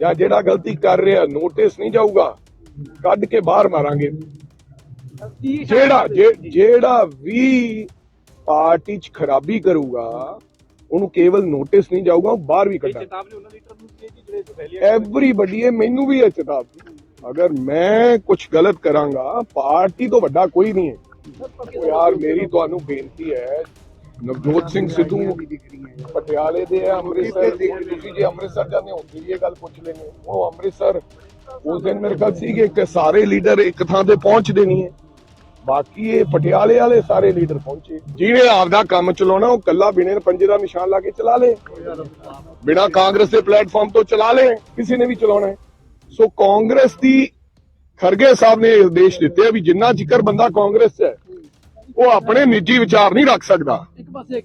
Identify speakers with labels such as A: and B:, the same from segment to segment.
A: ਜਾਂ ਜਿਹੜਾ ਗਲਤੀ ਕਰ ਰਿਹਾ ਨੋਟਿਸ ਨਹੀਂ ਜਾਊਗਾ ਕੱਢ ਕੇ ਬਾਹਰ ਮਾਰਾਂਗੇ। ਜਿਹੜਾ ਜਿਹੜਾ ਵੀ ਪਾਰਟੀ 'ਚ ਖਰਾਬੀ ਕਰੂਗਾ ਉਹਨੂੰ ਕੇਵਲ ਨੋਟਿਸ ਨਹੀਂ ਜਾਊਗਾ ਉਹ ਬਾਹਰ ਵੀ ਕੱਢਾਂਗੇ।
B: ਚੇਤਾਵਨੀ ਉਹਨਾਂ ਲੀਡਰ ਨੂੰ ਦਿੱਤੀ ਹੈ ਕਿ ਜਿਹੜੇ ਪਹਿਲੇ
A: ਐਵਰੀਬਡੀ ਇਹ ਮੈਨੂੰ ਵੀ ਇਹ ਚੇਤਾਵਨੀ। ਅਗਰ ਮੈਂ ਕੁਝ ਗਲਤ ਕਰਾਂਗਾ ਪਾਰਟੀ ਤੋਂ ਵੱਡਾ ਕੋਈ ਨਹੀਂ ਹੈ। ਯਾਰ ਮੇਰੀ ਤੁਹਾਨੂੰ ਬੇਨਤੀ ਹੈ ਨਵਜੋਤ ਸਿੰਘ ਸਿੱਧੂ ਪਟਿਆਲੇ ਦੇ ਆ ਅੰਮ੍ਰਿਤਸਰ ਦੇ ਤੁਸੀਂ ਜੇ। ਅੰਮ੍ਰਿਤਸਰ ਜਾਂਦੇ ਹੋ ਉੱਥੇ ਇਹ ਗੱਲ ਪੁੱਛ ਲੈਣੇ ਉਹ ਅੰਮ੍ਰਿਤਸਰ ਉਸ ਦਿਨ ਮੇਰੇ ਖਿਆਲ ਸੀਗੇ ਕਿ ਸਾਰੇ ਲੀਡਰ ਇੱਕ ਥਾਂ ਤੇ ਪਹੁੰਚਦੇ ਨਹੀਂ ਹੈ। ਬਾਕੀ ਇਹ ਪਟਿਆਲੇ ਵਾਲੇ ਸਾਰੇ ਲੀਡਰ ਪਹੁੰਚੇ। ਜਿਹਨੇ ਆਪਦਾ ਕੰਮ ਚਲਾਉਣਾ ਉਹ ਕੱਲਾ ਬਿਨੇ ਪੰਜੇ ਦਾ ਨਿਸ਼ਾਨ ਲਾ ਕੇ ਚਲਾ ਲੇ। ਬਿਨਾ ਕਾਂਗਰਸ ਦੇ ਪਲੇਟਫਾਰਮ ਤੋਂ ਚਲਾ ਲੇ ਕਿਸੇ ਨੇ ਵੀ ਚਲਾਉਣਾ ਹੈ। ਸੋ ਕਾਂਗਰਸ ਦੀ ਖਰਗੇ ਸਾਹਿਬ ਨੇ ਇਹ ਉਦੇਸ਼ ਦਿੱਤੇ ਆ ਵੀ ਜਿੰਨਾ ਜ਼ਿਕਰ ਬੰਦਾ ਕਾਂਗਰਸ 'ਚ ਹੈ ਉਹ ਆਪਣੇ ਨਿੱਜੀ ਵਿਚਾਰ ਨਹੀਂ ਰੱਖ ਸਕਦਾ।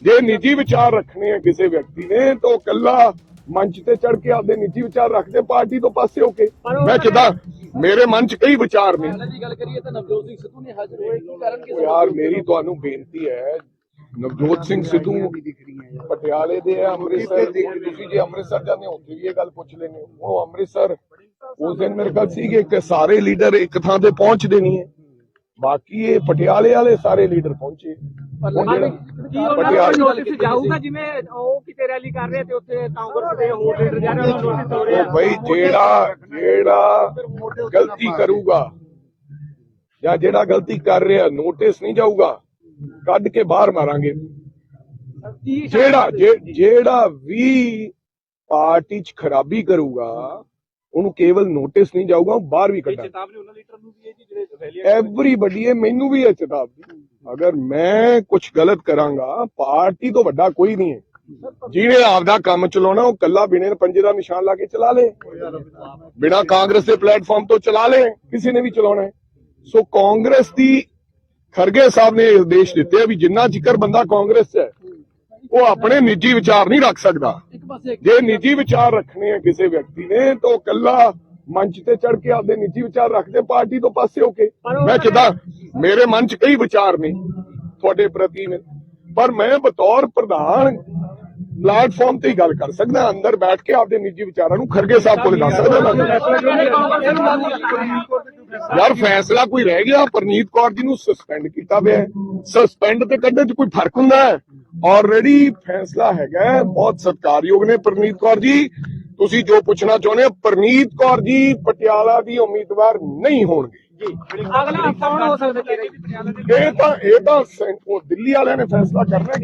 A: ਜੇ ਨਿੱਜੀ ਵਿਚਾਰ ਰੱਖਣੇ ਆ ਕਿਸੇ ਵਿਅਕਤੀ ਨੇ ਤਾਂ ਉਹ ਕੱਲਾ ਮੰਚ ਤੇ ਚੜ ਕੇ ਆਪਦੇ ਨਿੱਜੀ ਵਿਚਾਰ ਰੱਖਦੇ ਪਾਰਟੀ ਤੋਂ ਪਾਸੇ ਹੋ ਕੇ। ਮੈਂ ਕਿਦਾਂ ਮੇਰੇ ਮਨ 'ਚ ਕਈ ਵਿਚਾਰ ਨੇ।
B: ਪਹਿਲਾਂ ਦੀ ਗੱਲ ਕਰੀਏ ਤਾਂ ਨਵਜੋਤ ਸਿੰਘ ਸਿੱਧੂ ਨੇ ਹਾਜ਼ਰ ਹੋਏ ਕੀ ਕਾਰਨ ਕਿ
A: ਉਹ ਯਾਰ ਮੇਰੀ ਤੁਹਾਨੂੰ ਬੇਨਤੀ ਹੈ ਨਵਜੋਤ ਸਿੰਘ ਸਿੱਧੂ ਪਟਿਆਲੇ ਦੇ ਆ ਅੰਮ੍ਰਿਤਸਰ। ਦੇ ਤੁਸੀਂ ਜੇ ਅੰਮ੍ਰਿਤਸਰ ਜਾਂਦੇ ਹੋ ਉੱਥੇ ਵੀ ਇਹ ਗੱਲ ਪੁੱਛ ਲੈਣੇ ਉਹ ਅੰਮ੍ਰਿਤਸਰ ਉਸ ਦਿਨ ਮੇਰੇ ਖਿਆਲ ਸੀਗੇ ਕਿ ਸਾਰੇ ਲੀਡਰ ਇੱਕ ਥਾਂ ਤੇ ਪਹੁੰਚਦੇ ਨਹੀਂ ਹੈ। ਬਾਕੀ ਇਹ ਪਟਿਆਲੇ ਵਾਲੇ ਸਾਰੇ ਲੀਡਰ ਪਹੁੰਚੇ। ਪਟਿਆਲੇ
B: ਨੋਟਿਸ ਜਾਊਗਾ ਜਿਵੇਂ ਉਹ ਕਿਤੇ ਰੈਲੀ ਕਰ ਰਹੇ ਤੇ ਉੱਥੇ ਕਾਂਗਰਸ ਦੇ ਹੋਰ ਲੀਡਰ ਜਾ ਰਹੇ ਉਹਨਾਂ ਨੂੰ ਨੋਟਿਸ ਹੋ ਰਿਹਾ।
A: ਉਹ ਬਈ ਜਿਹੜਾ ਜਿਹੜਾ ਗਲਤੀ ਕਰੂਗਾ ਜਾਂ ਜਿਹੜਾ ਗਲਤੀ ਕਰ ਰਿਹਾ ਨੋਟਿਸ ਨਹੀਂ ਜਾਊਗਾ ਕੱਢ ਕੇ ਬਾਹਰ ਮਾਰਾਂਗੇ। ਜਿਹੜਾ ਜਿਹੜਾ ਵੀ ਪਾਰਟੀ 'ਚ ਖਰਾਬੀ ਕਰੂਗਾ ਉਹਨੂੰ ਕੇਵਲ ਨੋਟਿਸ ਨਹੀਂ ਜਾਊਗਾ ਉਹ ਬਾਹਰ ਵੀ ਕੱਢਾਂਗੇ।
B: ਚੇਤਾਵਨੀ ਉਹਨਾਂ ਲੀਡਰ ਨੂੰ ਹੈ ਜਿਹੜੇ
A: ਐਵਰੀਬਡੀ ਇਹ ਮੈਨੂੰ ਵੀ ਚੇਤਾਵਨੀ। ਅਗਰ ਮੈਂ ਕੁਝ ਗਲਤ ਕਰਾਂਗਾ ਪਾਰਟੀ ਤੋਂ ਵੱਡਾ ਕੋਈ ਨਹੀਂ ਹੈ। ਜਿਹਨੇ ਆਪਦਾ ਕੰਮ ਚਲਾਉਣਾ ਉਹ ਕੱਲਾ ਬਿਨੇ ਪੰਜੇ ਦਾ ਨਿਸ਼ਾਨ ਲਾ ਕੇ ਚਲਾ ਲੇ। ਬਿਨਾ ਕਾਂਗਰਸ ਦੇ ਪਲੇਟਫਾਰਮ ਤੋਂ ਚਲਾ ਲੇ ਕਿਸੇ ਨੇ ਵੀ ਚਲਾਉਣਾ ਹੈ। ਸੋ ਕਾਂਗਰਸ ਦੀ ਖਰਗੇ ਸਾਹਿਬ ਨੇ ਇਹ ਉਦੇਸ਼ ਦਿੱਤੇ ਆ ਵੀ ਜਿੰਨਾ ਜ਼ਿਕਰ ਬੰਦਾ ਕਾਂਗਰਸ 'ਚ ਹੈ ਉਹ ਆਪਣੇ ਨਿੱਜੀ ਵਿਚਾਰ ਨਹੀਂ ਰੱਖ ਸਕਦਾ। ਜੇ ਨਿੱਜੀ ਵਿਚਾਰ ਰੱਖਣੇ ਆ ਕਿਸੇ ਵਿਅਕਤੀ ਨੇ ਤਾਂ ਉਹ ਕੱਲਾ ਮੰਚ ਤੇ ਚੜ ਕੇ ਆਪਦੇ ਨਿੱਜੀ ਵਿਚਾਰ ਰੱਖਦੇ ਪਾਰਟੀ ਤੋਂ ਪਾਸੇ ਹੋ ਕੇ। ਮੈਂ ਕਿਦਾਂ ਮੇਰੇ ਮਨ 'ਚ ਕਈ ਵਿਚਾਰ ਨੇ ਤੁਹਾਡੇ ਪ੍ਰਤੀ ਪਰ ਮੈਂ ਬਤੌਰ ਪ੍ਰਧਾਨ ਪਲੇਟਫਾਰਮ ਤੇ ਹੀ ਗੱਲ ਕਰ ਸਕਦਾ ਅੰਦਰ ਬੈਠ ਕੇ ਆਪਦੇ ਨਿੱਜੀ ਵਿਚਾਰਾਂ ਨੂੰ ਖਰਗੇ ਸਾਹਿਬ ਕੋਲ ਦੱਸ ਸਕਦਾ ਯਾਰ ਫੈਸਲਾ ਕੋਈ ਰਹਿ ਗਿਆ ਪਰਨੀਤ ਕੌਰ ਜੀ ਨੂੰ ਸਸਪੈਂਡ ਕੀਤਾ ਪਿਆ ਸਸਪੈਂਡ ਤੇ ਕੱਢਣ 'ਚ ਕੋਈ ਫ਼ਰਕ ਹੁੰਦਾ ਹੈ? ਆਲਰੇਡੀ ਫੈਸਲਾ ਹੈਗਾ ਬਹੁਤ ਸਤਿਕਾਰਯੋਗ ਨੇ ਪਰਨੀਤ ਕੌਰ ਜੀ। ਤੁਸੀਂ ਜੋ ਪੁੱਛਣਾ ਚਾਹੁੰਦੇ ਹੋ ਪਰਨੀਤ ਕੌਰ ਜੀ ਪਟਿਆਲਾ ਦੀ ਉਮੀਦਵਾਰ ਨਹੀਂ ਹੋਣਗੇ।
B: ਅਗਲਾ ਕੌਣ ਹੋ ਸਕਦਾ
A: ਇਹ ਤਾਂ ਇਹ ਤਾਂ ਦਿੱਲੀ ਵਾਲਿਆਂ ਨੇ ਫੈਸਲਾ ਕਰਨਾ